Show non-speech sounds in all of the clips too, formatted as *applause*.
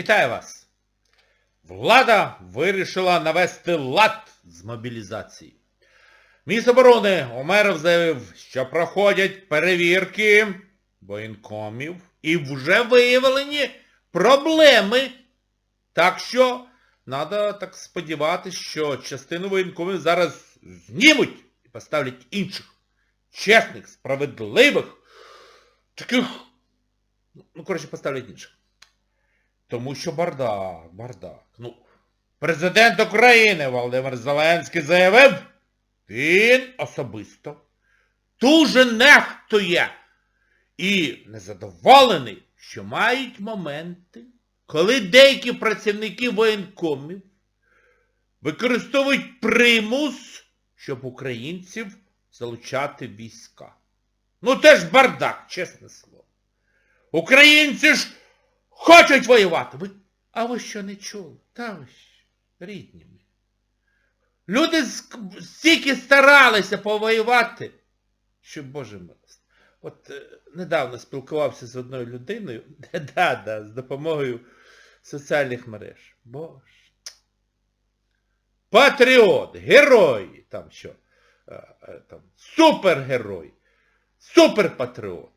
Вітаю вас! Влада вирішила навести лад з мобілізації. Міністр оборони Омеров заявив, що проходять перевірки воєнкомів і вже виявлені проблеми. Так що треба так сподіватися, що частину воєнкомів зараз знімуть і поставлять інших, чесних, справедливих, таких, ну, коротше, поставлять інших. Тому що бардак, бардак. Ну, президент України Володимир Зеленський заявив, він особисто дуже нехтує і незадоволений, що мають моменти, коли деякі працівники воєнкомів використовують примус, щоб українців залучати війська. Ну теж бардак, чесне слово. Українці ж хочуть воювати. Ви... А ви що не чули? Та ви рідні мої. Люди стільки старалися повоювати, що, Боже милость. От е, недавно спілкувався з одною людиною, *laughs* да, да, з допомогою соціальних мереж. Боже. Патріот, герой, там що, е, е, там, супергерой, суперпатріот.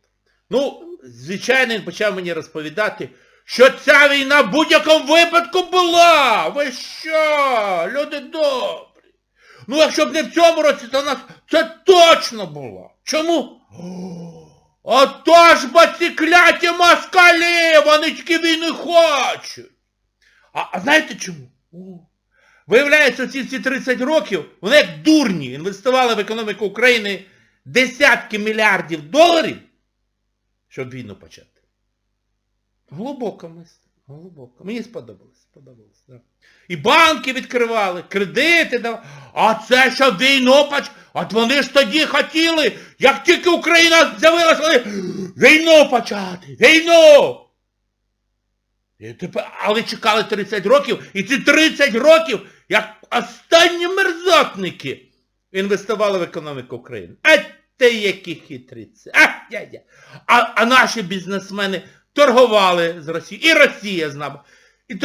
Ну, звичайно, він почав мені розповідати, що ця війна в будь-якому випадку була. Ви що, люди добрі. Ну, якщо б не в цьому році, то нас це точно було. Чому? Отож, бо ці кляті москалі, вони тільки війни хочуть. А, а знаєте чому? Виявляється, ці всі 30 років, вони як дурні інвестували в економіку України десятки мільярдів доларів, щоб війну почати. Глибока мисль. Глибоко. Мені сподобалось. сподобалось да. І банки відкривали, кредити давали. А це щоб війну поч... От вони ж тоді хотіли, як тільки Україна з'явилася, вони війну почати, війну! І тепер, але чекали 30 років, і ці 30 років, як останні мерзотники, інвестували в економіку України. А те які хитриці. А, я, я. А, а наші бізнесмени торгували з Росією. І Росія з нами. І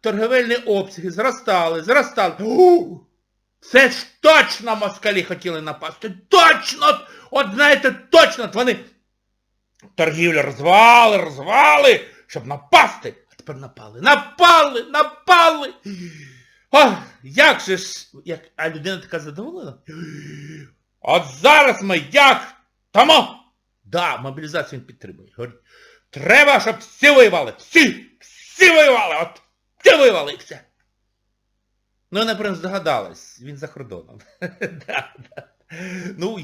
торговельні обсяги зростали, зростали. У! Це ж точно москалі хотіли напасти. Точно! От, знаєте, точно! Вони торгівлю розвали, розвали, щоб напасти. А тепер напали. Напали, напали! Ох, як же ж, як, а людина така задоволена? От зараз ми як тому. Да, мобілізацію він підтримує. Говорить, треба, щоб всі воювали. Всі! Всі воювали! От всі воювали і все. Ну, напевно, здогадалась, він за кордоном. *laughs* Да, да. Ну,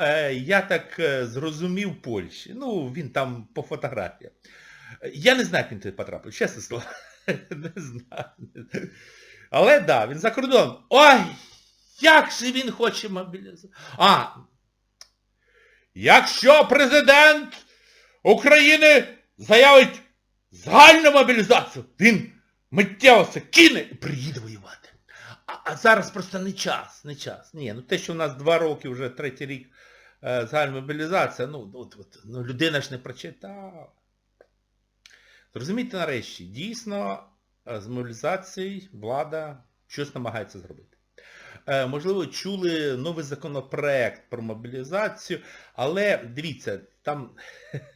е, я так е, зрозумів Польщі. Ну, він там по фотографіях. Я не знаю, як він туди потрапив, чесне слово. *laughs* Не знаю. Але так, да, він за кордоном. Ой! Як же він хоче мобілізувати? А! Якщо президент України заявить загальну мобілізацію, він миттєво все кине і приїде воювати. А, а зараз просто не час, не час. Ні, ну те, що в нас два роки, вже третій рік е, загальна мобілізація, ну, от, от, ну людина ж не прочитала. Зрозумійте нарешті, дійсно е, з мобілізацією влада щось намагається зробити. Е, Можливо, чули новий законопроект про мобілізацію, але дивіться, там *laughs*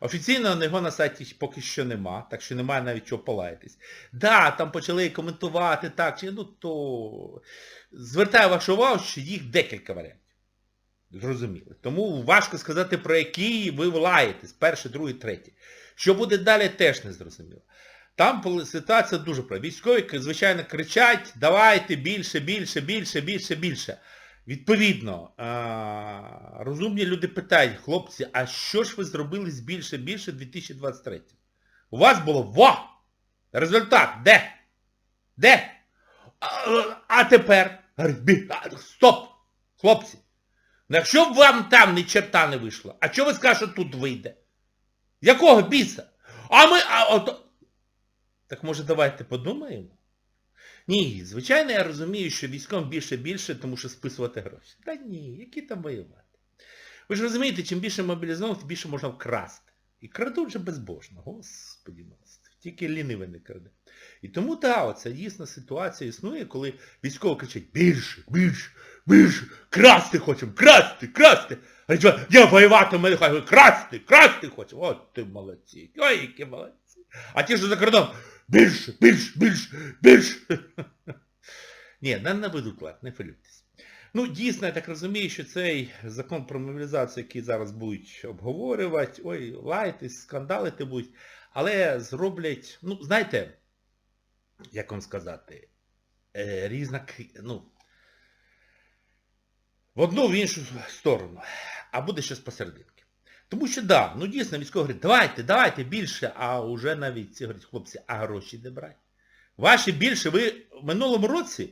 офіційно його на сайті поки що нема, так що немає навіть чого полаятись. Да, там почали коментувати так, чи ну то звертаю вашу увагу, що їх декілька варіантів. Зрозуміли. Тому важко сказати, про які ви лаєтесь, перший, другий, третій. Що буде далі, теж не зрозуміло. Там ситуація дуже проста. Військові, звичайно, кричать, давайте більше, більше, більше, більше, більше. Відповідно, розумні люди питають, хлопці, а що ж ви зробили з більше, більше 2023? У вас було во! Результат, де? Де? А, тепер? Говорить, «Бі- а, Стоп! Хлопці! Ну якщо б вам там ні черта не вийшло, а що ви скажете, що тут вийде? Якого біса? А ми... А, от... Так може давайте подумаємо? Ні, звичайно, я розумію, що військом більше-більше, тому що списувати гроші. Та ні, які там воювати? Ви ж розумієте, чим більше мобілізованих, тим більше можна вкрасти. І крадуть же безбожно. Господі милостиві. Тільки лінивий не краде. І тому, так, оця дійсна ситуація існує, коли військові кричать більше, більше, більше, красти хочемо, красти, красти. А я, я воювати мене хочу, красти, красти хочемо. От ти молодці, ой, які молодці. А ті, що за кордоном, більше, більше, більше, більше. *laughs* Ні, не наведуть лад, не хвилюйтесь. Ну, дійсно, я так розумію, що цей закон про мобілізацію, який зараз будуть обговорювати, ой, лайтесь, скандалити будуть, але зроблять, ну, знаєте, як вам сказати, е, різна, ну, в одну, в іншу сторону, а буде щось посерединки. Тому що, да, ну дійсно, військові говорять, давайте, давайте більше, а вже навіть ці говорять, хлопці, а гроші де брати? Ваші більше, ви в минулому році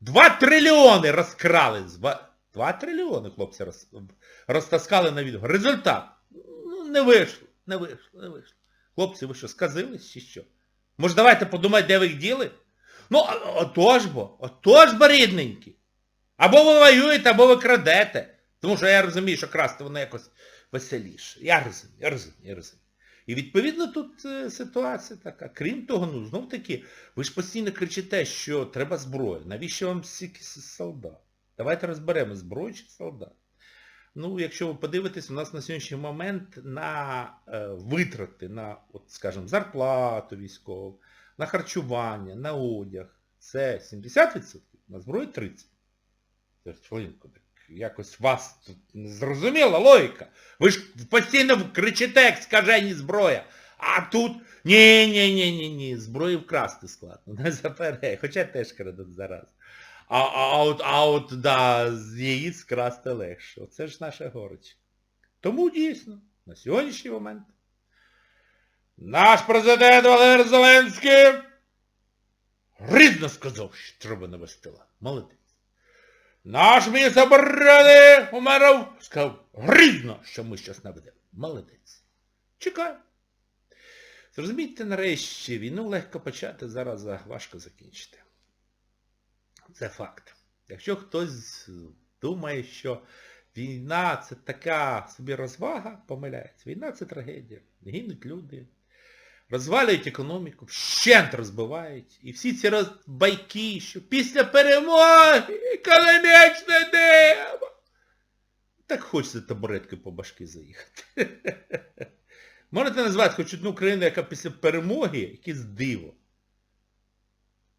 2 трильйони розкрали. 2 трильйони, хлопці, роз, розтаскали на відео. Результат. Ну, не вийшло, не вийшло, не вийшло. Хлопці, ви що, сказились чи що? Може, давайте подумати, де ви їх діли? Ну, отож бо, отож бо, рідненькі. Або ви воюєте, або ви крадете. Тому що я розумію, що красти воно якось веселіше. Я розумію, я розумію, я розумію. І відповідно тут е, ситуація така. Крім того, ну знов таки, ви ж постійно кричите, що треба зброя. Навіщо вам стільки солдат? Давайте розберемо, зброю чи солдат. Ну, якщо ви подивитесь, у нас на сьогоднішній момент на е, витрати, на, от, скажімо, зарплату військову, на харчування, на одяг, це 70%, на зброю 30%. Це ж хвилинку, так якось вас тут не зрозуміла логіка. Ви ж постійно кричите, як скажені зброя. А тут ні, ні, ні, ні, ні, зброю вкрасти складно, не заперей, хоча теж крадуть зараз. А, а, от, а от, да, з яїць красти легше. Оце ж наша горечь. Тому дійсно, на сьогоднішній момент наш президент Володимир Зеленський різно сказав, що треба навести лад. Молодець. Наш міністр оборони Умеров сказав грізно, що ми щось наведемо. Молодець. Чекаю. Зрозумійте нарешті, війну легко почати, зараз важко закінчити. Це факт. Якщо хтось думає, що війна це така собі розвага, помиляється. Війна це трагедія. Гинуть люди, розвалюють економіку, вщент розбивають. І всі ці роз... байки, що після перемоги економічне небо. Так хочеться табуреткою по башки заїхати. *laughs* Можете назвати хоч одну країну, яка після перемоги, якесь диво.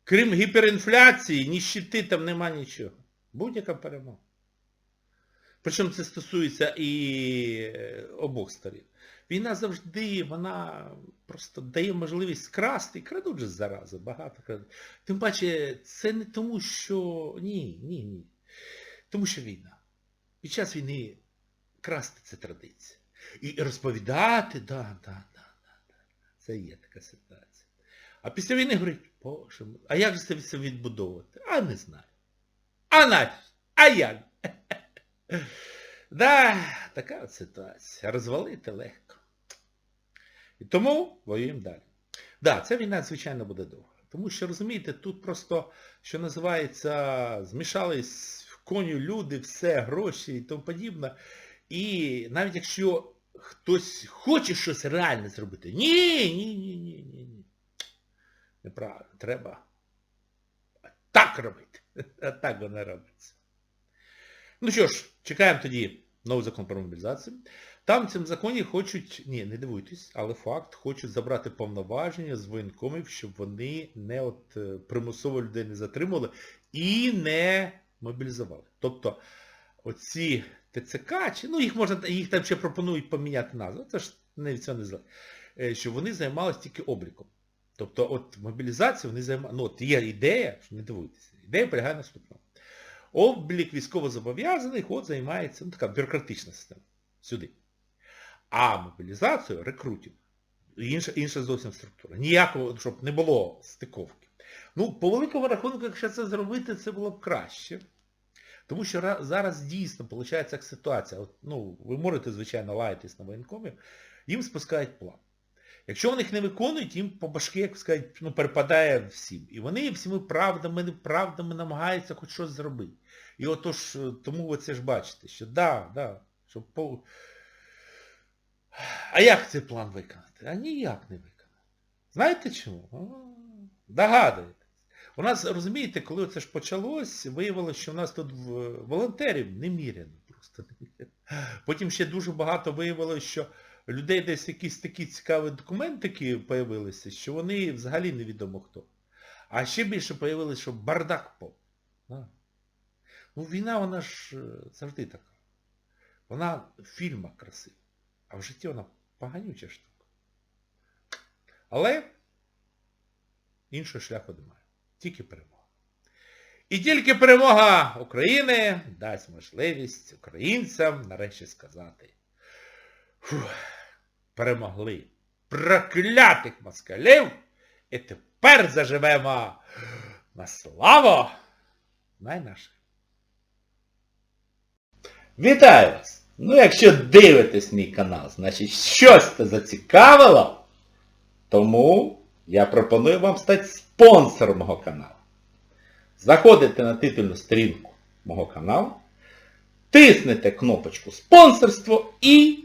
Крім гіперінфляції, ніщити там нема нічого. Будь-яка перемога. Причому це стосується і е, обох сторін. Війна завжди, вона просто дає можливість скрасти, крадуть же зарази, багато крадуть. Тим паче, це не тому, що... Ні, ні, ні. Тому що війна. Під час війни красти це традиція. І розповідати, да, да, да, да, да. Це є така ситуація. А після війни говорить, боже, а як же це відбудовувати? А не знаю. А нащо? А як? *laughs* Да, така от ситуація. Розвалити легко. І тому воюємо далі. Да, ця війна, звичайно, буде довга. Тому що, розумієте, тут просто, що називається, змішались в коню люди, все, гроші і тому подібне. І навіть якщо хтось хоче щось реальне зробити, ні, ні, ні, ні, ні, ні. Неправильно, треба так робити. А *laughs* так воно робиться. Ну що ж, чекаємо тоді новий закон про мобілізацію. Там в цьому законі хочуть, ні, не дивуйтесь, але факт, хочуть забрати повноваження з воєнкомів, щоб вони не от е, примусово людей не затримували і не мобілізували. Тобто оці ТЦК, чи, ну їх можна, їх там ще пропонують поміняти назву, це ж не цього не зле, е, щоб вони займалися тільки обліком. Тобто от мобілізацію вони займаються, ну от є ідея, що не дивуйтеся, ідея полягає в наступному. Облік військовозобов'язаних от займається, ну така бюрократична система. Сюди. А мобілізацію рекрутів. Інша, інша зовсім структура. Ніякого, щоб не було стиковки. Ну, по великому рахунку, якщо це зробити, це було б краще. Тому що зараз дійсно виходить як ситуація. От, ну, ви можете, звичайно, лаятись на воєнкомів, їм спускають план. Якщо вони їх не виконують, їм по башки, як сказати, ну, перепадає всім. І вони всіми правдами, неправдами намагаються хоч щось зробити. І отож, е, тому ви це ж бачите, що да, да, щоб по... А як цей план виконати? А ніяк не виконати. Знаєте чому? А, Догадуєтесь. У нас, розумієте, коли це ж почалось, виявилося, що у нас тут в- волонтерів неміряно просто. Потім ще дуже багато виявилося, що людей десь якісь такі цікаві документики появилися, що вони взагалі невідомо хто. А ще більше появилося, що бардак поп. Да. Ну, війна, вона ж е, завжди така. Вона в фільмах красива, а в житті вона поганюча штука. Але іншого шляху немає. Тільки перемога. І тільки перемога України дасть можливість українцям нарешті сказати. Фух, перемогли проклятих москалів і тепер заживемо на славу найнаших. Вітаю вас! Ну, якщо дивитесь мій канал, значить щось це зацікавило, тому я пропоную вам стати спонсором мого каналу. Заходите на титульну сторінку мого каналу, тиснете кнопочку спонсорство і